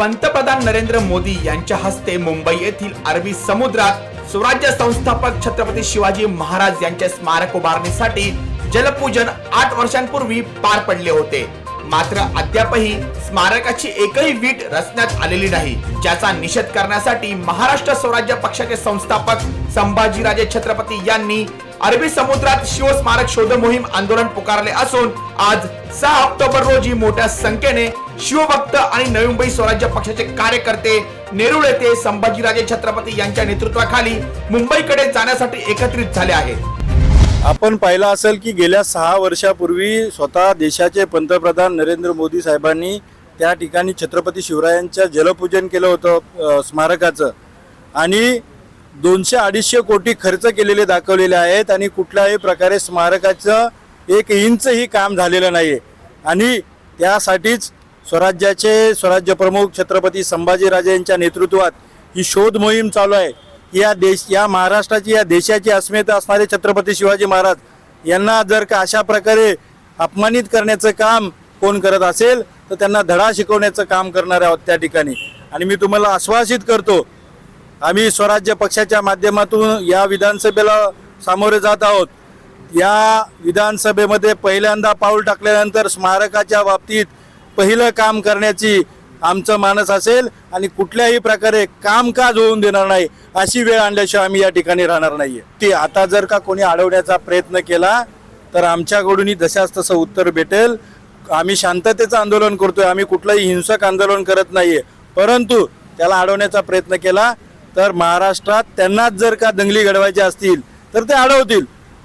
पंतप्रधान नरेंद्र मोदी यांच्या हस्ते मुंबई येथील अरबी समुद्रात स्वराज्य संस्थापक छत्रपती शिवाजी महाराज यांचे स्मारक उभारणीसाठी जलपूजन आठ वर्षांपूर्वी पार पडले होते. मात्र अद्यापही स्मारकाची एकही वीट रचण्यात आलेली नाही ज्याचा निषेध करण्यासाठी महाराष्ट्र स्वराज्य पक्षाचे संस्थापक संभाजीराजे छत्रपती यांनी अरबी समुद्रात शिवस्मारक शोध मोहीम आंदोलन पुकारले असून आज सहा ऑक्टोबर रोजी मोठ्या संख्येने शिवभक्त आणि नवी मुंबई स्वराज्य पक्षाचे कार्यकर्ते नेरुळ येथे संभाजीराजे छत्रपती यांच्या नेतृत्वाखाली मुंबईकडे जाण्यासाठी एकत्रित झाले आहेत. आपण पाहिलं असेल की गेल्या सहा वर्षापूर्वी स्वतः देशाचे पंतप्रधान नरेंद्र मोदी साहेबांनी त्या ठिकाणी छत्रपती शिवरायांच्या जलपूजन केलं होतं स्मारकाचं. आणि दोनशे अडीचशे कोटी खर्च केलेले दाखवलेले आहेत आणि कुठल्याही प्रकारे स्मारकाचं एक इंचही काम झालेलं नाही आहे आणि त्यासाठीच स्वराज्याचे स्वराज्य प्रमुख छत्रपती संभाजीराजे यांच्या नेतृत्वात ही शोध मोहीम चालू आहे. या देश या महाराष्ट्राची या देशाची अस्मिता असणारे छत्रपती शिवाजी महाराज यांना जर का अशा प्रकारे अपमानित करण्याचं काम कोण करत असेल तर त्यांना धडा शिकवण्याचं काम करणार आहोत त्या ठिकाणी. आणि मी तुम्हाला आश्वासित करतो आम्ही स्वराज्य पक्षाच्या माध्यमातून या विधानसभेला सामोरे जात आहोत. या विधानसभेमध्ये पहिल्यांदा पाऊल टाकल्यानंतर स्मारकाच्या बाबतीत पहिलं काम करण्याची आमचं मानस असेल आणि कुठल्याही प्रकारे कामकाज होऊन देणार नाही अशी वेळ आणल्याशिवाय आम्ही या ठिकाणी राहणार नाहीये. ती आता जर का कोणी अडवण्याचा प्रयत्न केला तर आमच्याकडूनही जशाच तसं उत्तर भेटेल. आम्ही शांततेचं आंदोलन करतोय आम्ही कुठलंही हिंसक आंदोलन करत नाहीये. परंतु त्याला अडवण्याचा प्रयत्न केला तर महाराष्ट्रात त्यांनाच जर का दंगली घडवायची असतील तर ते अडवतील.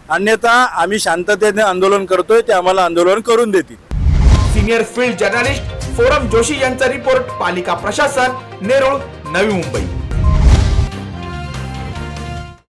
अन्यथा आम्ही शांततेने आंदोलन करतोय ते आम्हाला आंदोलन करून देतील. Senior field journalist Foram Joshi यांचा रिपोर्ट पालिका प्रशासन नेरूळ नवी मुंबई.